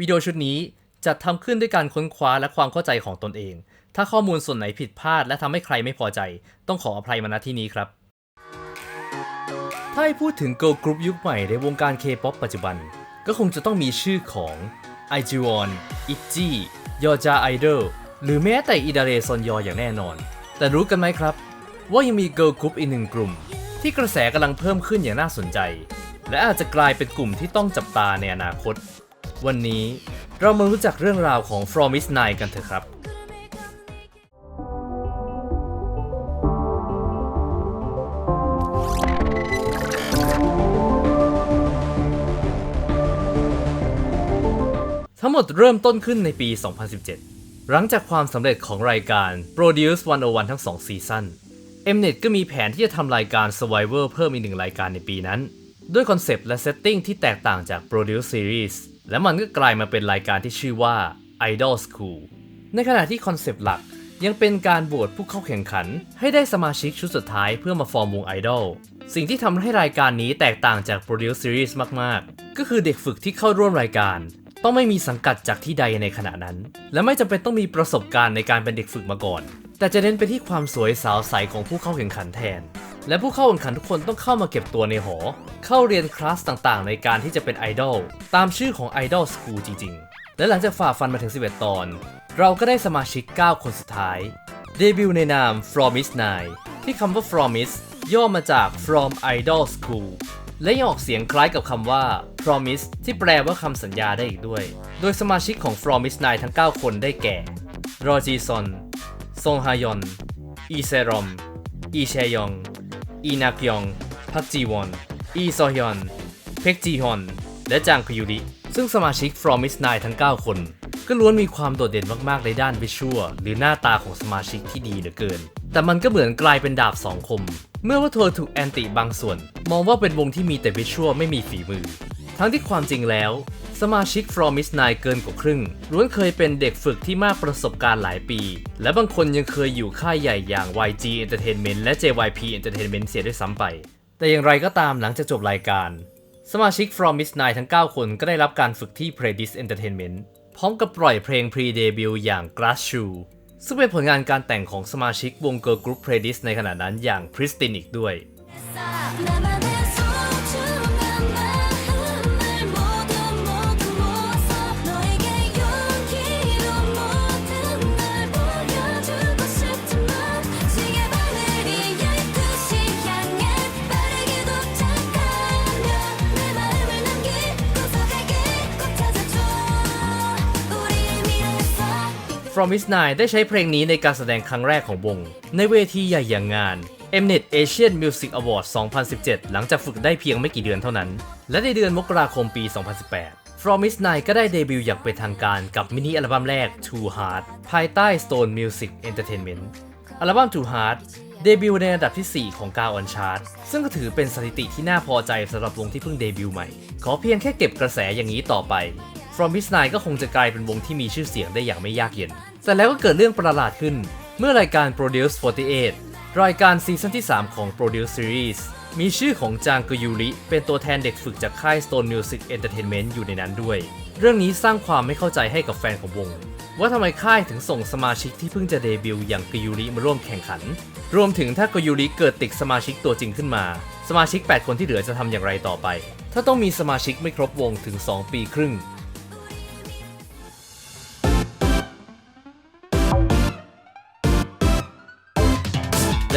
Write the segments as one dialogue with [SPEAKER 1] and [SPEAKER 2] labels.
[SPEAKER 1] วิดีโอชุดนี้จัดทำขึ้นด้วยการค้นคว้าและความเข้าใจของตนเอง ถ้าข้อมูลส่วนไหนผิดพลาด และทำให้ใครไม่พอใจ ต้องขออภัยมาณที่นี้ครับ ถ้าให้พูดถึงเกิร์ลกรุ๊ปยุคใหม่ในวงการเคป๊อปปัจจุบัน ก็คงจะต้องมีชื่อของ i g w o n ITZY ยอจาไอดอลหรือแม้แต่อิดาเรซอนยออย่างแน่นอน แต่รู้กันไหมครับ ว่ายังมีเกิร์ลกรุ๊ปอีกหนึ่งกลุ่ม ที่กระแสกำลังเพิ่มขึ้นอย่างน่าสนใจ และอาจจะกลายเป็นกลุ่มที่ต้องจับตาในอนาคต วันนี้เรามารู้จักเรื่องราวของ Fromis 9กันเถอะครับ ทั้งหมดเริ่มต้นขึ้นในปี 2017 หลังจากความสำเร็จของรายการ Produce 101 ทั้ง 2 ซีซั่น Mnet ก็มีแผนที่จะทำรายการ Survivor เพิ่มอีกหนึ่งรายการในปีนั้น ด้วยคอนเซปต์และเซตติ้งที่แตกต่างจาก Produce Series และมันก็กลายมาเป็นรายการที่ชื่อว่า Idol School ในขณะที่คอนเซปต์หลักยังเป็นการบวชผู้เข้าแข่งขัน ให้ได้สมาชิกชุดสุดท้ายเพื่อมาฟอร์มวงไอดอล สิ่งที่ทำให้รายการนี้แตกต่างจาก Produce Series มาก ๆ ก็คือเด็กฝึกที่เข้าร่วมรายการ ต้องไม่มีสังกัดจากที่ใดในขณะนั้น และไม่จำเป็นต้องมีประสบการณ์ในการเป็นเด็กฝึกมาก่อน แต่จะเน้นไปที่ความสวยสาวใสของผู้เข้าแข่งขันแทน และผู้เข้าแข่งขันทุกคนต้องเข้ามาเก็บตัวในหอ เข้าเรียนคลาสต่างๆ ในการที่จะเป็นไอดอลตามชื่อของ Idol School จริงๆ และหลังจากฝ่าฟันมาถึง 11 ตอน เราก็ได้สมาชิก 9 คนสุดท้าย เดบิวต์ในนาม Fromis 9 ที่คำว่า Fromis ย่อมาจาก From Idol School และยังออกเสียงคล้ายกับคำว่า promise ที่แปลว่าคำสัญญาได้อีกด้วย โดยสมาชิกของ promise 9 ทั้ง 9 คนได้แก่ รอจีซอน ซงฮายอน อีเซรอม อีเชยอง อีนากยอง พักจีวอน อีซอฮยอน เพ็กจีฮอน และจางคยุริ ซึ่งสมาชิก promise 9ทั้ง 9 คน ก็ล้วนมีความโดดเด่นมากๆในด้านวิชวลหรือหน้าตาของสมาชิกที่ดีเหลือเกิน แต่มันก็เหมือนกลายเป็นดาบสองคม เมื่อว่าทัวร์ถูกแอนติบางส่วน มองว่าเป็นวงที่มีแต่วิชวลไม่มีฝีมือ ทั้งที่ความจริงแล้ว สมาชิก Fromis 9เกินกว่าครึ่งล้วนเคยเป็นเด็กฝึกที่มากประสบการณ์หลายปี และบางคนยังเคยอยู่ค่ายใหญ่อย่าง YG Entertainment และ JYP Entertainment เสียด้วยซ้ำไป แต่อย่างไรก็ตามหลังจากจบรายการ สมาชิก Fromis 9ทั้ง 9 คนก็ได้รับการฝึกที่ Predis Entertainment พร้อมกับปล่อยเพลง Pre-Debut อย่าง Glass Shoe ซึ่งเป็นผลงานการแต่งของสมาชิกวง Girl Group Predis ในขณะนั้นอย่าง Pristine อีกด้วย Promise 9 ได้ใช้เพลงนี้ในการแสดงครั้งแรกของวง ในเวทีใหญ่อย่างงาน Mnet Asian Music Award 2017 หลังจากฝึกได้เพียงไม่กี่เดือนเท่านั้น และในเดือนมกราคมปี 2018 Promise 9 ก็ได้เดบิวต์อย่างเป็นทางการกับมินิอัลบั้มแรก Too Hard ภายใต้ Stone Music Entertainment อัลบั้ม Too Hard เดบิวต์ในอันดับที่ 4 ของกาออนชาร์ตซึ่งก็ถือเป็นสถิติที่น่าพอใจสำหรับวงที่เพิ่งเดบิวต์ใหม่ ขอเพียงแค่เก็บกระแสอย่างนี้ต่อไป From Miss Nine ก็คงจะกลายเป็นวงที่มีชื่อเสียงได้อย่างไม่ยากเย็น แต่แล้วก็เกิดเรื่องประหลาดขึ้น เมื่อรายการ Produce 48 รายการซีซั่นที่ 3 ของ Produce Series มีชื่อของจางกยูริเป็นตัวแทนเด็กฝึกจากค่าย Stone Music Entertainment อยู่ในนั้นด้วย เรื่องนี้สร้างความไม่เข้าใจให้กับแฟนของวง ว่าทำไมค่ายถึงส่งสมาชิกที่เพิ่งจะเดบิวต์อย่างกยูริมาร่วมแข่งขัน รวมถึงถ้ากยูริเกิดติดสมาชิกตัวจริงขึ้นมา สมาชิก 8 คนที่เหลือจะทำอย่างไรต่อไป ถ้าต้องมีสมาชิกไม่ครบวงถึง 2 ปีครึ่ง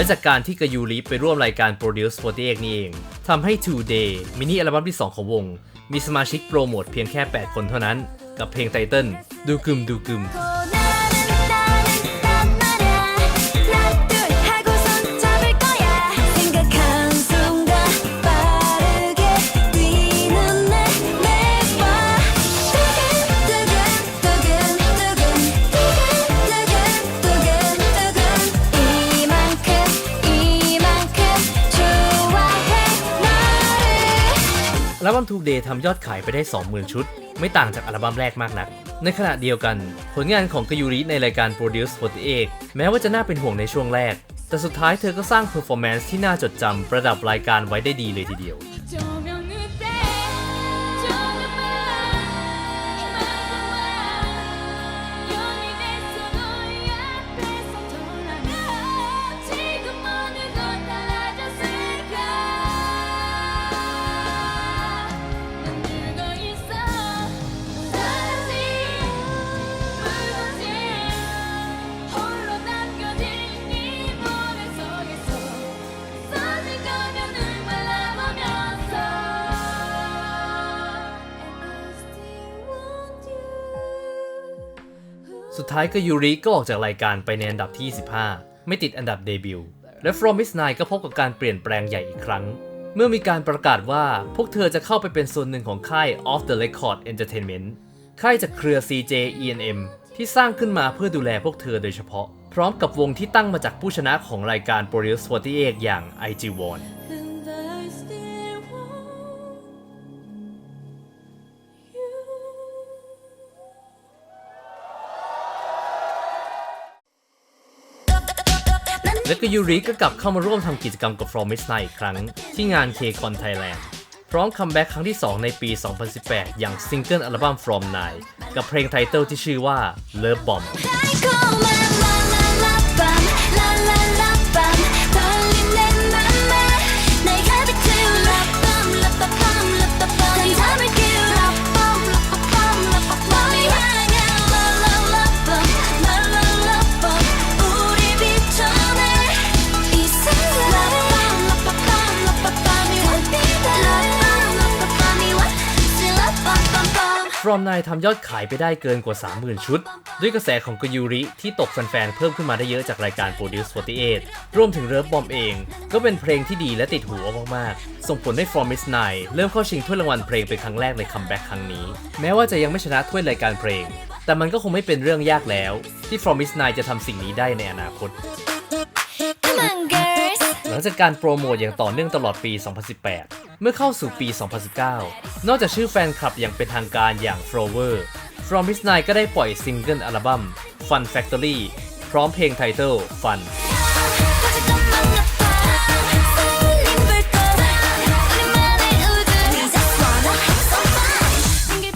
[SPEAKER 1] และจากการที่กายูริไปร่วมรายการ Produce 48 นี่เองทำให้ Today มินิอัลบั้มที่ 2 ของวง มีสมาชิกโปรโมทเพียงแค่ 8 คนเท่านั้น กับเพลงไตเติ้ลดูกึมดูกึม อัลบั้ม Today ทำยอดขายไปได้ 20,000 ชุด ไม่ต่างจากอัลบั้มแรกมากนัก ในขณะเดียวกัน ผลงานของกยูริในรายการ Produce 48 แม้ว่าจะน่าเป็นห่วงในช่วงแรก แต่สุดท้ายเธอก็สร้างเพอร์ฟอร์แมนซ์ที่น่าจดจำประดับรายการไว้ได้ดีเลยทีเดียว สุดท้ายก็ยูริก็ออกจากรายการไปในอันดับที่25ไม่ติดอันดับเดบิวต์และ From Miss Nine ก็พบกับการเปลี่ยนแปลงใหญ่อีกครั้ง เมื่อมีการประกาศว่าพวกเธอจะเข้าไปเป็นส่วนหนึ่งของค่าย Off the Record Entertainment ค่ายจากเครือ CJ E&M ที่สร้างขึ้นมาเพื่อดูแลพวกเธอโดยเฉพาะ พร้อมกับวงที่ตั้งมาจากผู้ชนะของรายการ Produce 48อย่าง IG One และก็ยูริก็กลับเข้ามาร่วมทำกิจกรรมกับ From Miss Night อีกครั้ง ที่งาน K-Con Thailand พร้อมคัมแบ็กครั้งที่ 2 ในปี 2018 อย่างซิงเกิลอัลบั้ม From Nine กับเพลงไทเติลที่ชื่อว่า Love Bomb From Nine ทำยอดขายไปได้เกินกว่า 30,000 ชุด ด้วยกระแสของกยูริที่ตกแฟนๆเพิ่มขึ้นมาได้เยอะจากรายการ Produce 48 รวมถึงเริฟบอมเอง ก็เป็นเพลงที่ดีและติดหูมากๆ ส่งผลให้ From Miss Nine เริ่มเข้าชิงถ้วยรางวัลเพลงเป็นครั้งแรกในคัมแบ็กครั้งนี้ แม้ว่าจะยังไม่ชนะถ้วยรายการเพลง แต่มันก็คงไม่เป็นเรื่องยากแล้ว ที่ From Miss Nine จะทำสิ่งนี้ได้ในอนาคต ลังจากการโปรโมทอย่างต่อเนื่องตลอดปี 2018 เมื่อเข้าสู่ปี 2019 นอกจากชื่อแฟนคลับอย่างเป็นทางการอย่าง Flower From Miss Nine ก็ได้ปล่อยซิงเกิลอัลบั้ม Fun Factory พร้อมเพลงไทเติล Fun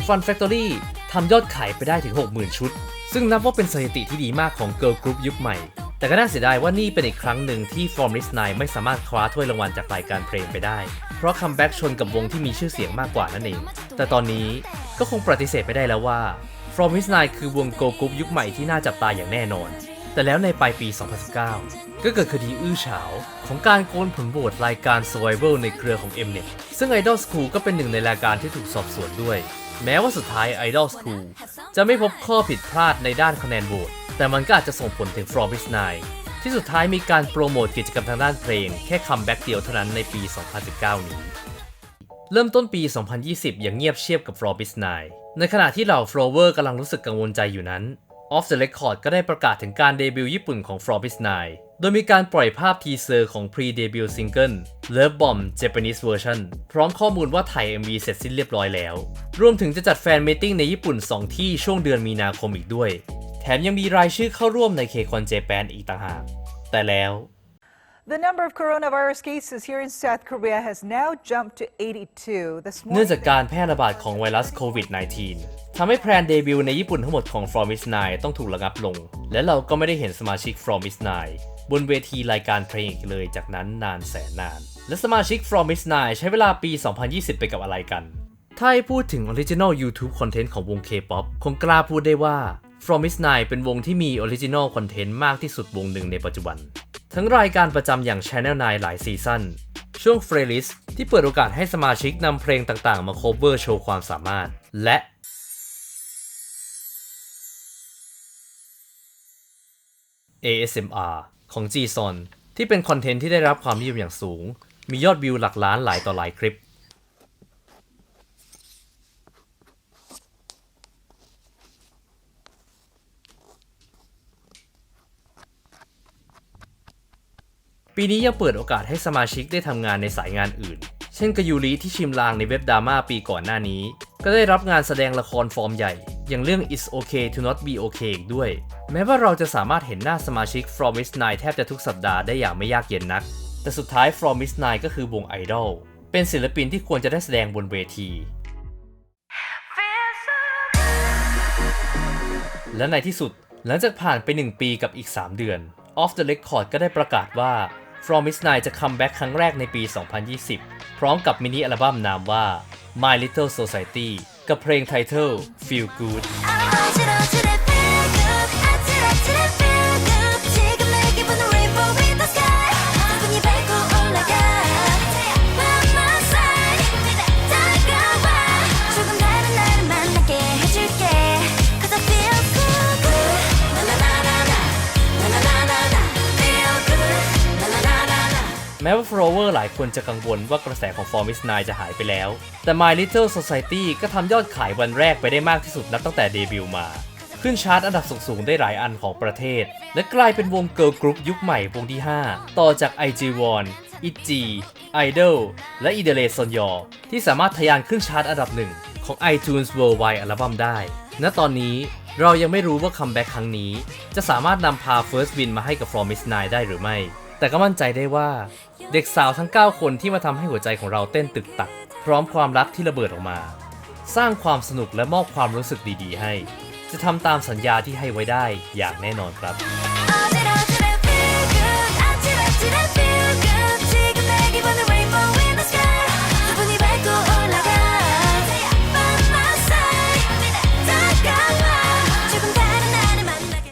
[SPEAKER 1] Fun Factory ทำยอดขายไปได้ถึง 60,000 ชุด ซึ่งนับว่าเป็นสถิติที่ดีมากของ Girl Group ยุคใหม่ แต่ก็น่าเสียดายว่านี่เป็นอีกครั้งหนึ่งที่ From Miss Nine ไม่สามารถคว้าถ้วยรางวัลจากรายการเพลงไปได้ เพราะคัมแบ็กชนกับวงที่มีชื่อเสียงมากกว่านั่นเอง แต่ตอนนี้ก็คงปฏิเสธไปได้แล้วว่า From Miss Nine คือวง Girl Group ยุคใหม่ที่น่าจับตาอย่างแน่นอน แต่แล้วในปลายปี 2019 ก็เกิดคดีอื้อฉาวของการโกนผลโหวตรายการ Survival ในเครือของ Mnet ซึ่ง Idol School ก็เป็นหนึ่งในรายการที่ถูกสอบสวนด้วย แม้ว่าสุดท้าย Idol School จะไม่พบข้อผิดพลาดในด้านคะแนนโหวต แต่มันก็อาจจะส่งผลถึง From Miss Nine ที่สุดท้ายมีการโปรโมทกิจกรรมทางด้านเพลง แค่คัมแบ็กเดียวเท่านั้นในปี 2019 นี้ เริ่มต้นปี 2020 อย่างเงียบเชียบกับ From Miss Nine ในขณะที่เหล่า Flower กำลังรู้สึกกังวลใจอยู่นั้น Off the Record ก็ได้ประกาศถึงการเดบิวต์ญี่ปุ่นของ From Miss Nine โดยมีการปล่อยภาพทีเซอร์ของ Pre-Debut Single Love Bomb Japanese Version พร้อมข้อมูลว่าถ่าย MV เสร็จสิ้นเรียบร้อยแล้ว รวมถึงจะจัดแฟนม e ติ้งในญี่ปุ่น 2 ที่ช่วงเดือนมีนาคมอีกด้วย มยังมีรายชื่อเข้าร่วมใน K-Con Japan อีกต่างหาก แต่แล้ว
[SPEAKER 2] The number of coronavirus cases here in South Korea has now jumped to 82. This
[SPEAKER 1] เนื่อง
[SPEAKER 2] morning,
[SPEAKER 1] จากการแพร่ระบาดของไวรัสโควิด -19 ทำให้แพลนเดบิวต์ในญี่ปุ่นทั้งหมดของ From Miss Nine ต้องถูกระงับลง และเราก็ไม่ได้เห็นสมาชิก From Miss Nine บนเวทีรายการเพลงอีกเลยจากนั้นนานแสนนาน และสมาชิก From Miss Nine ใช้เวลาปี 2020 ไปกับอะไรกัน ถ้าให้พูดถึง Original YouTube Content ของวง K-POP คงกล้าพูดได้ว่า From Miss Nine เป็นวงที่มี Original Content มากที่สุดวงหนึ่งในปัจจุบัน ทั้งรายการประจำอย่าง Channel 9 หลายซีซั่น ช่วง f r e l i s t ที่เปิดโอกาสให้สมาชิกนำเพลงต่างๆ มา cover โชว์ความสามารถ และ ASMR ของ g s o n ที่เป็นคอนเทนต์ที่ได้รับความนิยมอย่างสูง มียอดวิวหลักล้านหลายต่อหลายคลิป ปีนี้ยังเปิดโอกาสให้สมาชิกได้ทำงานในสายงานอื่น เช่นกยูริที่ชิมลางในเว็บดราม่าปีก่อนหน้านี้ ก็ได้รับงานแสดงละครฟอร์มใหญ่ อย่างเรื่อง It's Okay to Not Be Okay อีกด้วย แม้ว่าเราจะสามารถเห็นหน้าสมาชิก From Miss Nine แทบจะทุกสัปดาห์ได้อย่างไม่ยากเย็นนัก แต่สุดท้าย From Miss Nine ก็คือวงไอดอลเป็นศิลปินที่ควรจะได้แสดงบนเวทีและในที่สุด หลังจากผ่านไป 1 ปีกับอีก 3 เดือน Off the Record ก็ได้ประกาศว่า Promise Nine จะคัมแบ็กครั้งแรกในปี 2020 พร้อมกับมินิอัลบั้มนามว่า My Little Society กับเพลงไทเทิล Feel Good ม้ว่า Flower หลายคนจะกังวลว่ากระแสของ Formis 9 จะหายไปแล้ว แต่ My Little Society ก็ทำยอดขายวันแรกไปได้มากที่สุดนับตั้งแต่เดบิวต์มา ขึ้นชาร์ตอันดับสูงๆได้หลายอันของประเทศ และกลายเป็นวงเกิร์ลกรุ๊ปยุคใหม่วงที่ 5 ต่อจาก IG1 ITZY Idol และ i d e l e s o n y o ที่สามารถทะยานขึ้นชาร์ตอันดับหนึ่งของ iTunes Worldwide อัลบั้มได้ ณ ตอนนี้เรายังไม่รู้ว่าคัมแบ็กครั้งนี้ จะสามารถนำพา First Win มาให้กับ From Miss 9ได้หรือไม่ แต่ก็มั่นใจได้ว่าเด็กสาวทั้ง 9 คนที่มาทำให้หัวใจของเราเต้นตึกตัก พร้อมความรักที่ระเบิดออกมา สร้างความสนุกและมอบความรู้สึกดีๆ ให้ จะทำตามสัญญาที่ให้ไว้ได้อย่างแน่นอนครับ